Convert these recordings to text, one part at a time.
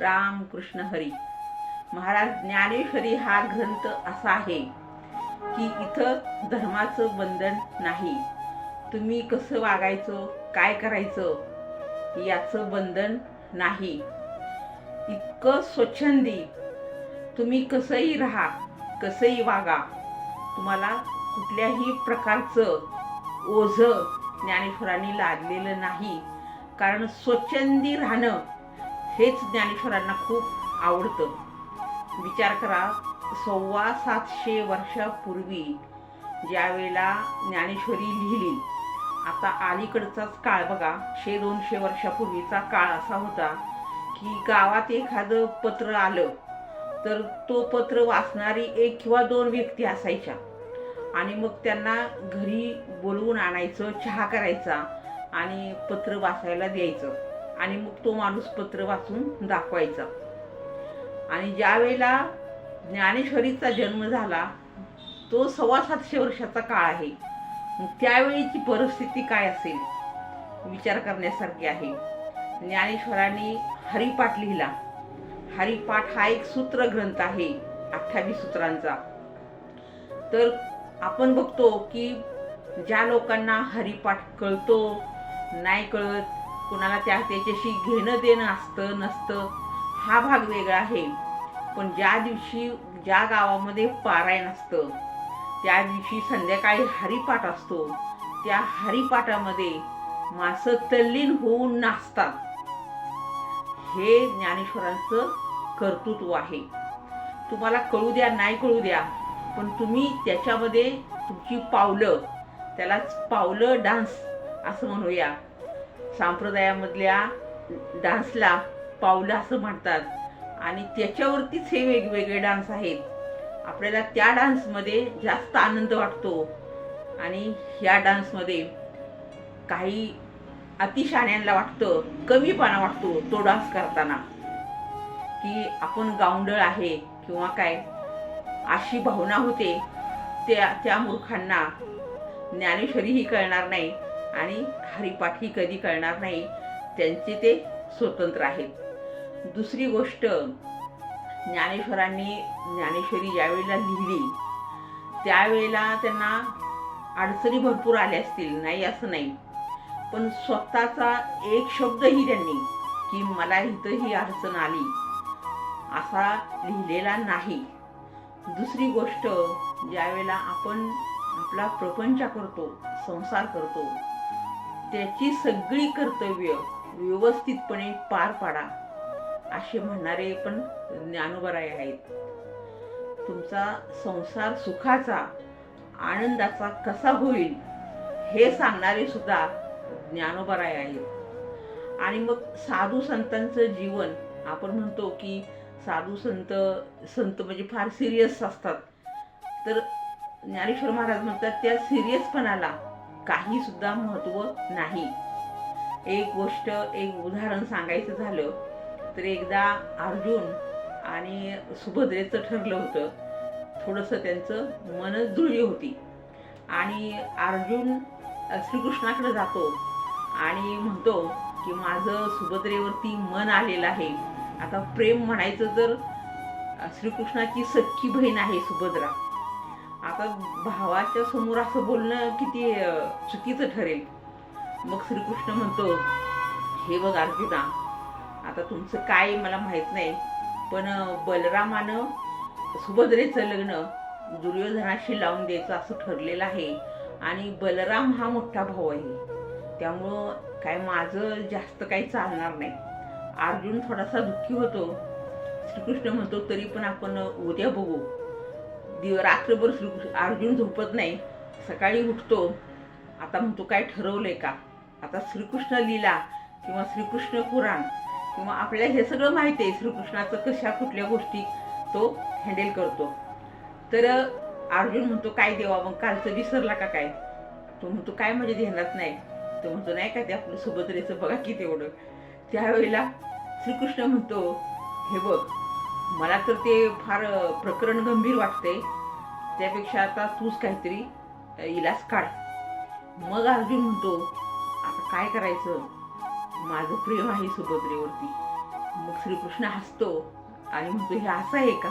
राम कृष्ण हरी. महाराज ज्ञानेश्वरी हा ग्रंथ असा आहे की इथं धर्माचं बंधन नाही. तुम्ही कसं वागायचं काय करायचं याचं बंधन नाही. इतकं स्वच्छंदी. तुम्ही कसंही राहा कसंही वागा. तुम्हाला कुठल्याही प्रकारचं ओझं ज्ञानेश्वरांनी लादलेलं नाही. कारण स्वच्छंदी राहणं हेच ज्ञानेश्वरांना खूप आवडतं. विचार करा सव्वा सातशे वर्षापूर्वी ज्यावेळेला ज्ञानेश्वरी लिहिली आता अलीकडचाच काळ बघा. शे दोनशे वर्षापूर्वीचा काळ असा होता की गावात एखादं पत्र आलं तर तो पत्र वाचणारी एक किंवा दोन व्यक्ती असायच्या. आणि मग त्यांना घरी बोलवून आणायचं चहा करायचा आणि पत्र वाचायला द्यायचं. आणि मग तो माणूस पत्र वाचून दाखवायचा. आणि ज्या वेळेला ज्ञानेश्वरीचा जन्म झाला तो सव्वा सातशे वर्षाचा काळ आहे. मग त्यावेळीची परिस्थिती काय असेल? विचार करण्यासारखी आहे. ज्ञानेश्वरांनी हरिपाठ लिहिला. हरिपाठ हा एक सूत्र ग्रंथ आहे अठ्ठावीस सूत्रांचा. तर आपण बघतो की ज्या लोकांना हरिपाठ कळतो नाही कळत कुणाला त्या त्याच्याशी घेणं देणं असतं नसतं हा भाग वेगळा आहे. पण ज्या दिवशी ज्या गावामध्ये पारायण असतं त्या दिवशी संध्याकाळी हरिपाठ असतो त्या हरिपाठामध्ये माणसं तल्लीन होऊन नाचतात. हे ज्ञानेश्वरांचं कर्तृत्व आहे. तुम्हाला कळू द्या नाही कळू द्या पण तुम्ही त्याच्यामध्ये तुमची पावलं त्यालाच पावलं डान्स असं म्हणूया. संप्रदायामधल्या डान्सला पावलं असं म्हणतात. आणि त्याच्यावरतीच हे वेगवेगळे डान्स आहेत. आपल्याला त्या डान्समध्ये जास्त आनंद वाटतो. आणि ह्या डान्समध्ये काही अतिशाण्यांना वाटतं कमीपणा वाटतो तो डान्स करताना. की आपण गावंडळ आहे किंवा काय अशी भावना होते त्या त्या मूर्खांना ज्ञानेश्वरीही कळणार नाही. आणि हरिपाठही कधी कळणार नाही त्यांचे ते स्वतंत्र आहेत. दुसरी गोष्ट ज्ञानेश्वरांनी ज्ञानेश्वरी ज्यावेळेला लिहिली त्यावेळेला त्यांना अडचणी भरपूर आल्या असतील नाही असं नाही. पण स्वतःचा एक शब्दही त्यांनी की मला इथं ही अडचण आली असा लिहिलेला नाही. दुसरी गोष्ट ज्यावेळेला आपण आपला प्रपंच करतो संसार करतो त्याची सगळी कर्तव्य व्यवस्थितपणे पार पाडा असे म्हणणारे पण ज्ञानोबराय आहेत. तुमचा संसार सुखाचा आनंदाचा कसा होईल हे सांगणारे सुद्धा ज्ञानोबराय आहेत. आणि मग साधू संतांचं जीवन आपण म्हणतो की साधू संत संत म्हणजे फार सिरियस असतात. तर ज्ञानेश्वर महाराज म्हणतात त्या सिरियसपणाला काही सुद्धा महत्त्व नाही. एक गोष्ट एक उदाहरण सांगायचं झालं तर एकदा अर्जुन आणि सुभद्रेचं ठरलं होतं. थोडंसं त्यांचं मनच जुळली होती. आणि अर्जुन श्रीकृष्णाकडे जातो आणि म्हणतो की माझं सुभद्रेवरती मन आलेलं आहे. आता प्रेम म्हणायचं तर श्रीकृष्णाची सख्खी बहीण आहे सुभद्रा. आता भावाच्या समोर असं बोलणं किती चुकीचं ठरेल. मग श्रीकृष्ण म्हणतो हे बघ अर्जुना आता तुमचं काय मला माहीत नाही पण बलरामानं सुभद्रेचं लग्न दुर्योधनाशी लावून द्यायचं असं ठरलेलं आहे आणि बलराम हा मोठा भाऊ आहे. त्यामुळं काय माझं जास्त काही चालणार नाही. अर्जुन थोडासा दुःखी होतो. श्रीकृष्ण म्हणतो तरी पण आपण उद्या बघू. दिव रात्रभर श्रीकृष्ण अर्जुन झोपत नाही. सकाळी उठतो. आता म्हणतो काय ठरवलंय का? आता श्रीकृष्ण लीला किंवा श्रीकृष्ण पुराण किंवा आपल्याला हे सगळं माहिती आहे. श्रीकृष्णाचं कशा कुठल्या गोष्टी तो हँडल करतो. तर अर्जुन म्हणतो काय देवा मग कालचं विसरला का काय? तो म्हणतो काय म्हणजे ध्यानात नाही. तो म्हणतो नाही का ते आपलं सुभद्रेचं बघा की तेवढं. त्यावेळेला श्रीकृष्ण म्हणतो हे बघ मला तर ते फार प्रकरण गंभीर वाटते त्यापेक्षा आता तूच काहीतरी इलाज काढ. मग अर्जुन म्हणतो आता काय करायचं? माझं प्रेम आहे सुभद्रेवरती. मग श्रीकृष्ण हसतो आणि म्हणतो हे असं आहे का?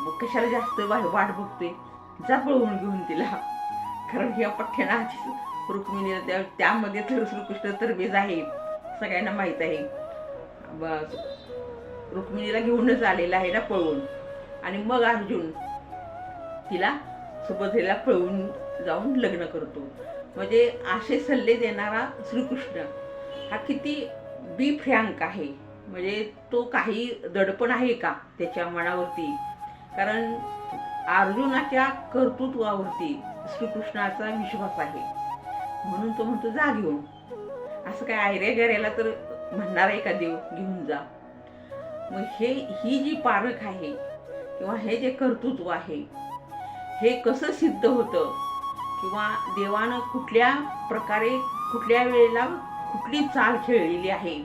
मग कशाला जास्त वा- वाट बघते जा पळवून घेऊन तिला. कारण ह्या पठ्ठ्यानाची रुक्मिणी रुक्मिणीला त्या त्यामध्ये तर श्रीकृष्ण तरबेज आहे. सगळ्यांना माहीत आहे. बस. रुक्मिणीला घेऊनच आलेला आहे ना पळवून आणि मग अर्जुन तिला सुभद्रेला पळवून जाऊन लग्न करतो. म्हणजे असे सल्ले देणारा श्रीकृष्ण हा किती बी फ्रँक आहे. म्हणजे तो काही दडपण आहे का त्याच्या मनावरती? कारण अर्जुनाच्या कर्तृत्वावरती श्रीकृष्णाचा विश्वास आहे. म्हणून तो म्हणतो जा घेऊन. असं काय आयऱ्या गऱ्याला तर म्हणणार आहे का देव? घेऊन जा. मग हे ही जी पारख आहे किंवा हे जे कर्तृत्व आहे हे कसं सिद्ध होतं? किंवा देवानं कुठल्या प्रकारे कुठल्या वेळेला कुठली चाल खेळलेली आहे?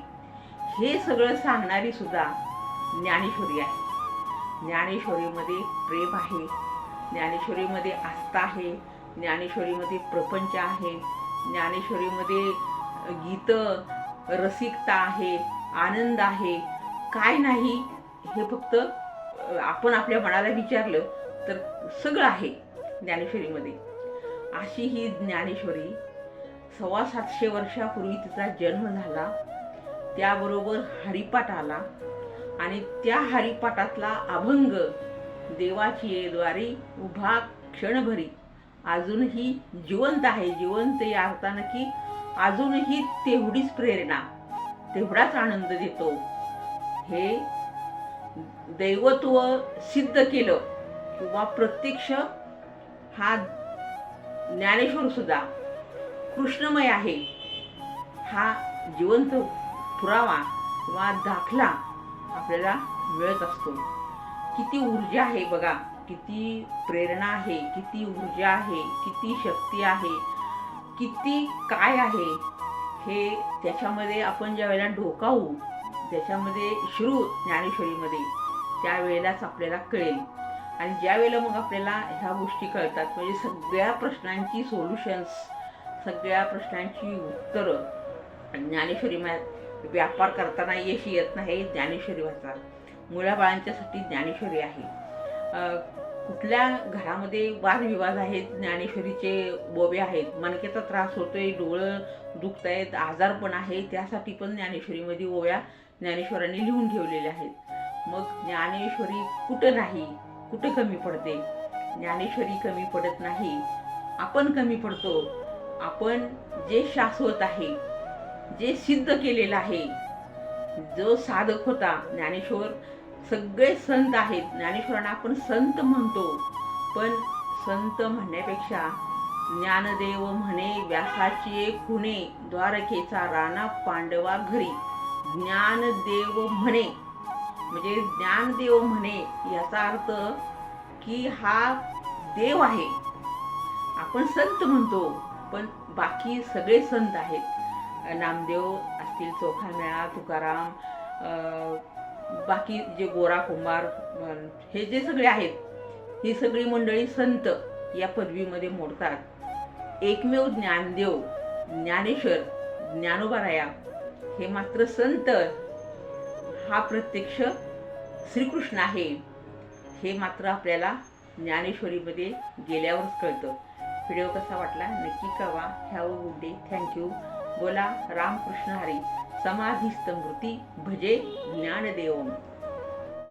हे सगळं सांगणारी सुद्धा ज्ञानेश्वरी आहे. ज्ञानेश्वरीमध्ये प्रेम आहे ज्ञानेश्वरीमध्ये आस्था आहे ज्ञानेश्वरीमध्ये प्रपंच आहे ज्ञानेश्वरीमध्ये गीतं रसिकता आहे आनंद आहे काय नाही हे फक्त आपण आपल्या मनाला विचारलं तर सगळं आहे ज्ञानेश्वरीमध्ये. अशी ही ज्ञानेश्वरी सव्वा सातशे वर्षापूर्वी तिचा जन्म झाला. त्याबरोबर हरिपाठ आला आणि त्या हरिपाठातला अभंग देवाची येद्वारी उभा क्षणभरी अजूनही जिवंत आहे. जिवंत या अर्थानं की अजूनही तेवढीच प्रेरणा तेवढाच आनंद देतो. हे दैवत्व सिद्ध केलं. किंवा प्रत्यक्ष हा ज्ञानेश्वर सुद्धा कृष्णमय आहे. हा जिवंत पुरावा किंवा दाखला आपल्याला मिळत असतो. किती ऊर्जा आहे बघा. किती प्रेरणा आहे. किती ऊर्जा आहे. किती शक्ती आहे. किती काय आहे. हे त्याच्यामध्ये आपण ज्या वेळेला डोकावू त्याच्यामध्ये श्रू ज्ञानेश्वरीमध्ये. त्यावेळेलाच आपल्याला कळेल. आणि ज्या वेळेला मग आपल्याला ह्या गोष्टी कळतात म्हणजे सगळ्या प्रश्नांची सोल्युशन्स सगळ्या प्रश्नांची उत्तरं ज्ञानेश्वरी मा व्यापार करताना यश येत नाही ज्ञानेश्वरी वाचा मुलाबाळांच्यासाठी ज्ञानेश्वरी आहे. कुठल्या घरामध्ये वादविवाद आहेत ज्ञानेश्वरीचे बोबे आहेत मणक्याचा त्रास होतोय डोळं दुखत आहेत आजारपण आहे त्यासाठी पण ज्ञानेश्वरीमध्ये ओव्या ज्ञानेश्वरांनी लिहून ठेवलेले आहेत. मग ज्ञानेश्वरी कुठं नाही कुठं कमी पडते? ज्ञानेश्वरी कमी पडत नाही आपण कमी पडतो. आपण जे शाश्वत आहे जे सिद्ध केलेलं आहे जो साधक होता ज्ञानेश्वर सगळे संत आहेत. ज्ञानेश्वरांना आपण संत म्हणतो. पण संत म्हणण्यापेक्षा ज्ञानदेव म्हणे व्यासाची खुणे द्वारकेचा राणा पांडवा घरी. ज्ञानदेव म्हणे. म्हणजे ज्ञानदेव म्हणे याचा अर्थ की हा देव आहे. आपण संत म्हणतो पण बाकी सगळे संत आहेत. नामदेव असतील चोखामेळा तुकाराम बाकी जे गोरा कुंभार हे जे सगळे आहेत ही सगळी मंडळी संत या पदवीमध्ये मोडतात. एकमेव ज्ञानदेव ज्ञानेश्वर ज्ञानोबाराया हे मात्र संत हा प्रत्यक्ष श्रीकृष्ण आहे. हे मात्र आपल्याला ज्ञानेश्वरीमध्ये गेल्यावरच कळतं. व्हिडिओ कसा वाटला? नक्की कळवा. हॅव गुड डे थँक्यू बोला रामकृष्ण हरी. समाधिस्थ मृती भजे ज्ञानदेवम.